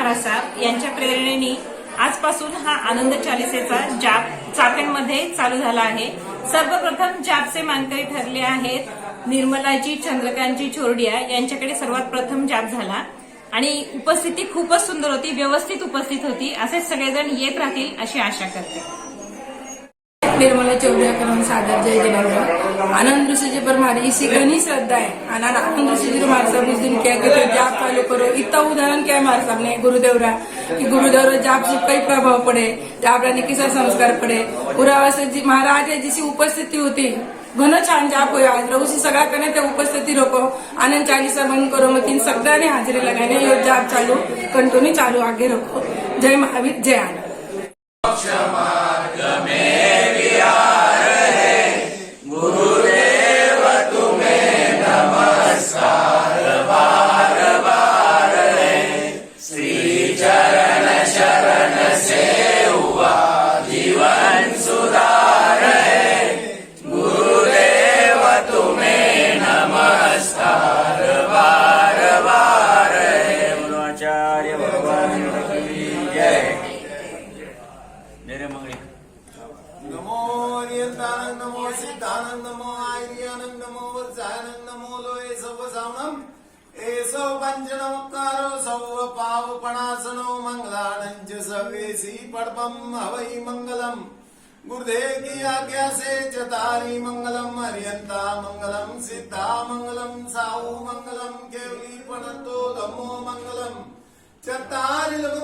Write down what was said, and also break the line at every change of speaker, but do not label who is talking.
महाराजसाहेब यांच्या प्रेरणेने आजपासून हा आनंद चालिसेचा जाप चाकणमध्ये चालू झाला आहे. सर्वप्रथम जापचे मानकरी ठरले आहेत निर्मलाजी चंद्रकांतजी चोरडिया यांच्याकडे सर्वात प्रथम जाप झाला. आणि उपस्थिती खूपच सुंदर होती व्यवस्थित उपस्थित होती. असेच सगळेजण येत राहतील अशी आशा करते.
निर्मला चौधरी करण सादर जय जनार्दन आनंद ऋषि जी पर हमारी इसी घनी श्रद्धा है आनंद आनंद ऋषि जी हमारे सब उस दिन क्या कहते जाप चालू करो. इतना उदाहरण क्या है हमारे सामने गुरुदेव रा कि गुरुदेव जाप से कई प्रभाव पड़े. जाप रानी किसा संस्कार पडे. पुरावासे जी महाराज है जिची उपस्थिती होती. घन छान जाप होया आज. रहुसी सगळा कने ते उपस्थिती रोको आनंद चालीसा बंद करो. मग तीन सगळ्यांनी हाजरी लगाने यो जाप चालू. कंटोनी चालू. आगे रोको जय महावीर जय आनंद.
आचार्य भगवान की जय. मेरे मंगळी
नमो नियंतानंद नमो सिद्धानंद नमो आर्यानंद नमो वत्सानंद नमो लोये सव सावनम एसो पंच नमकारो सर्व पावपणासनो मंगलानंच सवेसी पडपम हवै मंगलम. गुरुदे की आज्ञा से चतारी मंगलम हरियंता मंगलम सिद्धा मंगलम साऊ मंगलम केवली पणतो धमो मंगलम. चतारी लघुत्मा